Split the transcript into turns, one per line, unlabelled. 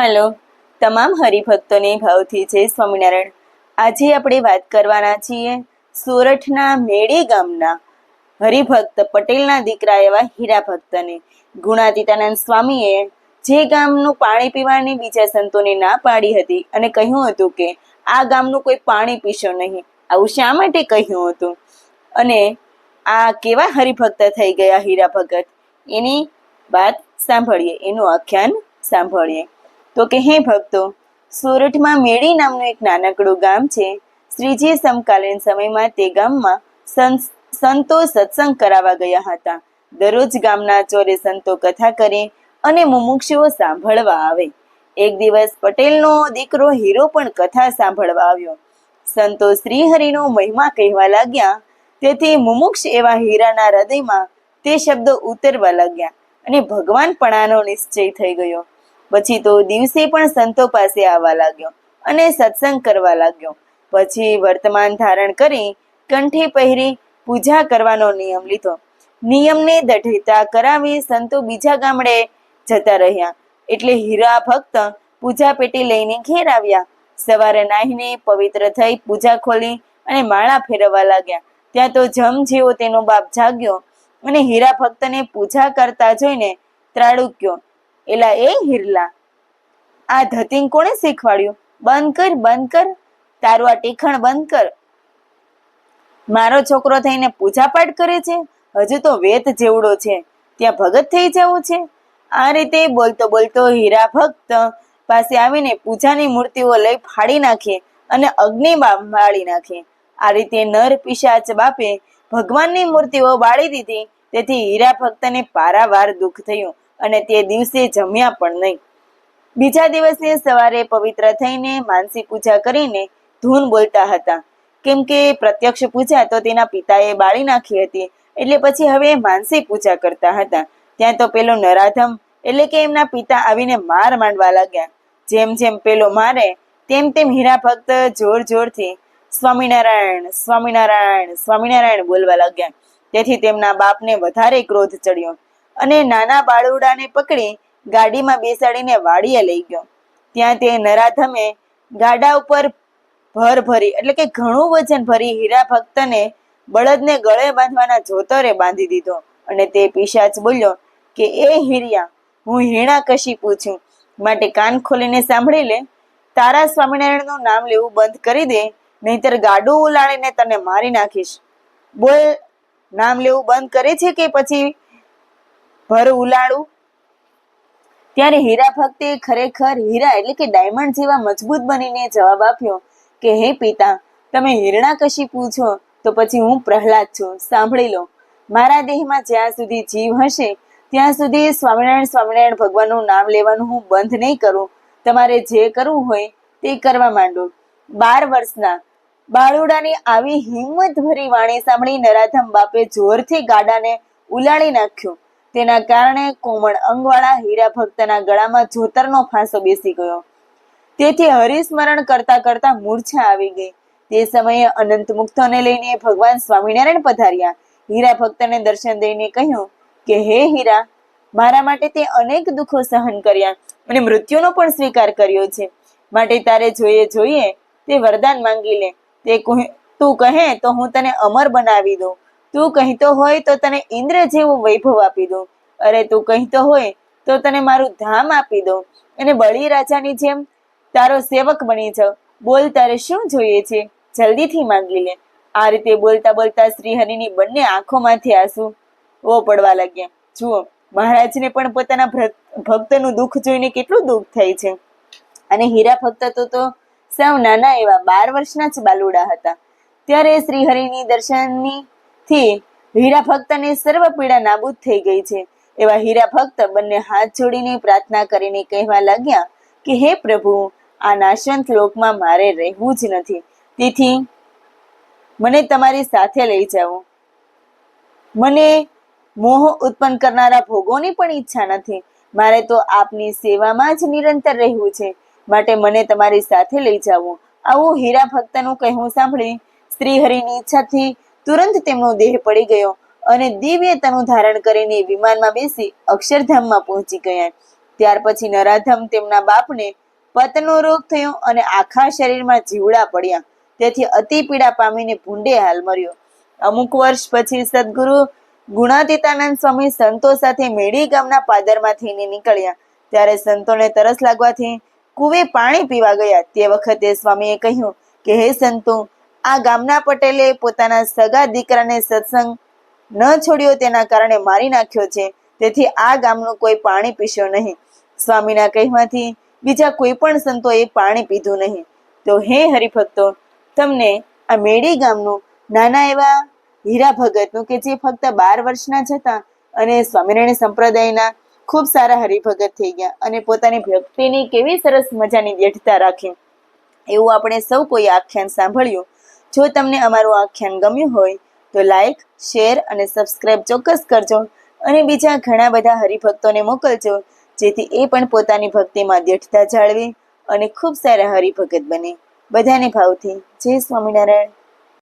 Hello. તમામ હરિભક્તોને ભાવથી જય સ્વામિનારાયણ. આજે આપણે વાત કરવાના છીએ સોરઠના મેળે ગામના હરિભક્ત પટેલના દીકરા એવા હીરા ભક્તને. ગુણાતીતાનંદ સ્વામીએ જે ગામનું પાણી પીવાની બીજા સંતોને ના પાડી હતી અને કહ્યું હતું કે આ ગામનું કોઈ પાણી પીશો નહીં. આવું શા માટે કહ્યું હતું? અને આ કેવા હરિભક્ત થઈ ગયા હીરા ભગત? એની વાત સાંભળીએ, એનું આખ્યાન સાંભળીએ. તો કે, હે ભક્તો, સુરતમાં મેળી નામનું એક નાનકડું ગામ છે. શ્રીજી સમકાલીન સમયમાં તે ગામમાં સંત- સંતો સત્સંગ કરાવવા ગયા હતા. દરરોજ ગામના ચોરે સંતો કથા કરે અને મુમુક્ષુઓ સાંભળવા આવે. એક દિવસ પટેલનો દીકરો હીરો પણ કથા સાંભળવા આવ્યો. સંતો શ્રીહરિનો મહિમા કહેવા લાગ્યા. તેથી મુમુક્ષ એવા હીરાના હૃદયમાં તે શબ્દો ઉતરવા લાગ્યા અને ભગવાનપણાનો નિશ્ચય થઈ ગયો. પછી તો દિવસે પણ સંતો પાસે આવવા લાગ્યો અને સત્સંગ કરવા લાગ્યો. પછી વર્તમાન ધારણ કરી કંઠે પહેરી પૂજા કરવાનો નિયમ લીધો. નિયમને દઢેતા કરાવી સંતો બીજા ગામડે જતા રહ્યા. એટલે હીરા ભક્ત પૂજા પેટી લઈને ઘેર આવ્યા. સવારે નાહીને પવિત્ર થઈ પૂજા ખોલી અને માળા ફેરવવા લાગ્યા. ત્યાં તો જમ જેવો તેનો બાપ જાગ્યો અને હીરા ભક્તને પૂજા કરતા જોઈને ત્રાડુક્યો. એલા એ હિરલા. આ ધતિંગ કોણે શીખવાડ્યું? બંધ કર બંધ કર. તારું આ ટીખણ બંધ કર. મારો છોકરો થઈને પૂજાપાઠ કરે છે? હજુ તો વેત જેવડો છે. ત્યાં ભગત થઈ જવું છે? આ રીતે બોલતો બોલતો હીરા ભક્ત પાસે આવીને પૂજાની મૂર્તિઓ લઈ ફાડી નાખે અને અગ્નિ બા- બાળી નાખે. આ રીતે નર પિશાચ બાપે ભગવાનની મૂર્તિઓ બાળી દીધી. તેથી હીરા ભક્તને પારાવાર દુઃખ થયું. અને તે દિવસે જમ્યા પણ નહીં. બીજા દિવસે સવારે પવિત્ર થઈને માનસી પૂજા કરીને ધૂન બોલતા હતા. કેમ કે પ્રત્યક્ષ પૂજા તો તેના પિતાએ બાળી નાખી હતી, એટલે પછી હવે માનસી પૂજા કરતા હતા. ત્યાં તો પેલો નરાધમ, એટલે કે એમના પિતા આવીને માર માંડવા લાગ્યા. જેમ જેમ પેલો મારે, તેમ તેમ હીરા ભક્ત જોર જોરથી સ્વામિનારાયણ સ્વામિનારાયણ સ્વામિનારાયણ બોલવા લાગ્યા. તેથી તેમના બાપને વધારે ક્રોધ ચડ્યો. અને નાના બાળુડાને પકડી ગાડીમાં બેસાડીને વાડીએ લઈ ગયો. ત્યાં તે નરાધમે ગાડા ઉપર ભર ભરી, એટલે કે ઘણું વજન ભરી હીરા ભક્તને બળદને ગળે બાંધવાના જોતરે બાંધી દીધો. અને તે પિશાચ બોલ્યો કે, એ હીરિયા, હું હીણા કશી પૂછું. માટે કાન ખોલીને સાંભળી લે. તારા સ્વામિનારાયણનું નામ લેવું બંધ કરી દે, નહીતર ગાડું ઉલાળીને તને મારી નાખીશ. બોલ, નામ લેવું બંધ કરે છે કે પછી ભર ઉલાળું. ત્યારે હીરા ભક્તે ખરેખર હીરા એટલે કે ડાયમંડ જેવા મજબૂત બનીને જવાબ આપ્યો કે, હે પિતા, તમે હીરણા કશી પૂછો? તો પછી હું પ્રહલાદ છું. સાંભળી લો. મારા દેહમાં જ્યાં સુધી જીવ હશે, ત્યાં સુધી સ્વામિનારાયણ સ્વામિનારાયણ ભગવાનનું નામ લેવાનું હું બંધ નહીં કરું. તમારે જે કરવું હોય તે કરવા માંડો. બાર વર્ષના બાળુડાની આવી હિંમત ભરી વાણી સાંભળી નરાધમ બાપે જોરથી ગાડાને ઉલાળી નાખ્યો. તેના કારણે કોમળ અંગવાળા હીરા ભક્તના ગળામાં જોતરનો ફાંસો બેસી ગયો. તેથી હરિસ્મરણ કરતા કરતા મૂર્છા આવી ગઈ. તે સમયે અનંત મુક્તોને લઈને ભગવાન સ્વામિનારાયણ પધાર્યા. હીરા ભક્તને દર્શન દઈને કહ્યું કે, હે હીરા, મારા માટે તે અનેક દુઃખો સહન કર્યા અને મૃત્યુનો પણ સ્વીકાર કર્યો છે. માટે તારે જોઈએ જોઈએ, તે વરદાન માંગી લે. તે તું કહે તો હું તને અમર બનાવી દઉં. તું કહેતો હોય તો તને ઇન્દ્ર જેવું વૈભવ આપી દઉં. અરે તું કહેતો હોય તો તને મારું ધામ આપી દઉં. અને બળી રાજાની જેમ તારો સેવક બની જાઉં. બોલ તારે શું જોઈએ છે? જલ્દીથી માંગી લે. આ રીતે બોલતા બોલતા શ્રીહરિની બંને આંખોમાંથી આંસુ ઓ પડવા લાગ્યા. જુઓ, મહારાજને પણ પોતાના ભક્તનું દુઃખ જોઈને કેટલું દુઃખ થાય છે. અને હીરા ભક્ત તો તો સાવ નાના એવા બાર વર્ષના જ બાલુડા હતા. ત્યારે શ્રીહરિની દર્શનની થી હીરા ભક્તની સર્વ પીડા નાબૂદ થઈ ગઈ છે. એવા હીરા ભક્ત બંને હાથ જોડીને પ્રાર્થના કરીને કહેવા લાગ્યા કે, હે પ્રભુ આ નાશવંત લોકમાં મારે રહેવું જ નથી. તેથી મને તમારી સાથે લઈ જાઓ. મને મોહ ઉત્પન્ન કરનારા ભોગોની પણ ઈચ્છા નથી. મારે તો આપની સેવામાં જ નિરંતર રહેવું છે. માટે મને તમારી સાથે લઈ જાઓ. આવું હીરા ભક્તનું કહેવું સાંભળી શ્રી હરિની ઈચ્છાથી તુરંત તેમનો દેહ પડી ગયો અને દિવ્યતાનું ધારણ કરીને વિમાનમાં બેસી અક્ષરધામમાં પહોંચી ગયા. ત્યાર પછી નરાધમ તેમના બાપને પતનો રોગ થયો અને આખા શરીરમાં જીવડા પડ્યા. તેથી અતિ પીડા પામીને ભૂંડે હાલ મર્યો. અમુક વર્ષ પછી સદગુરુ ગુણાતીતાનંદ સ્વામી સંતો સાથે મેડી ગામના પાદરમાં થઈને નીકળ્યા. ત્યારે સંતોને તરસ લાગવાથી કુવે પાણી પીવા ગયા. તે વખતે સ્વામીએ કહ્યું કે, હે સંતો આ ગામના પટેલે પોતાના સગા દીકરાને સત્સંગ ન છોડ્યો તેના કારણે મારી નાખ્યો છે. તેથી આ ગામનું કોઈ પાણી પીશો નહીં. સ્વામીના કહેવાથી બીજા કોઈ પણ સંતોએ પાણી પીધું નહીં. તો હે હરિભક્તો, તમને આ મેડી ગામનું નાના એવા હીરા ભગતનું કે જે ફક્ત બાર વર્ષના જ હતા અને સ્વામિનારાયણ સંપ્રદાયના ખૂબ સારા હરિભગત થઈ ગયા અને પોતાની ભક્તિની કેવી સરસ મજાની દ્રઢતા રાખી. એવું આપણે સૌ કોઈ આખ્યાન સાંભળ્યું. જો તમને અમારું આખ્યાન ગમ્યું હોય તો લાઈક શેર અને સબસ્ક્રાઈબ ચોક્કસ કરજો. અને બીજા ઘણા બધા હરિભક્તોને મોકલજો, જેથી એ પણ પોતાની ભક્તિમાં દ્રઢતા જાળવી અને ખૂબ સારા હરિભગત બને. બધાને ભાવથી જય સ્વામિનારાયણ.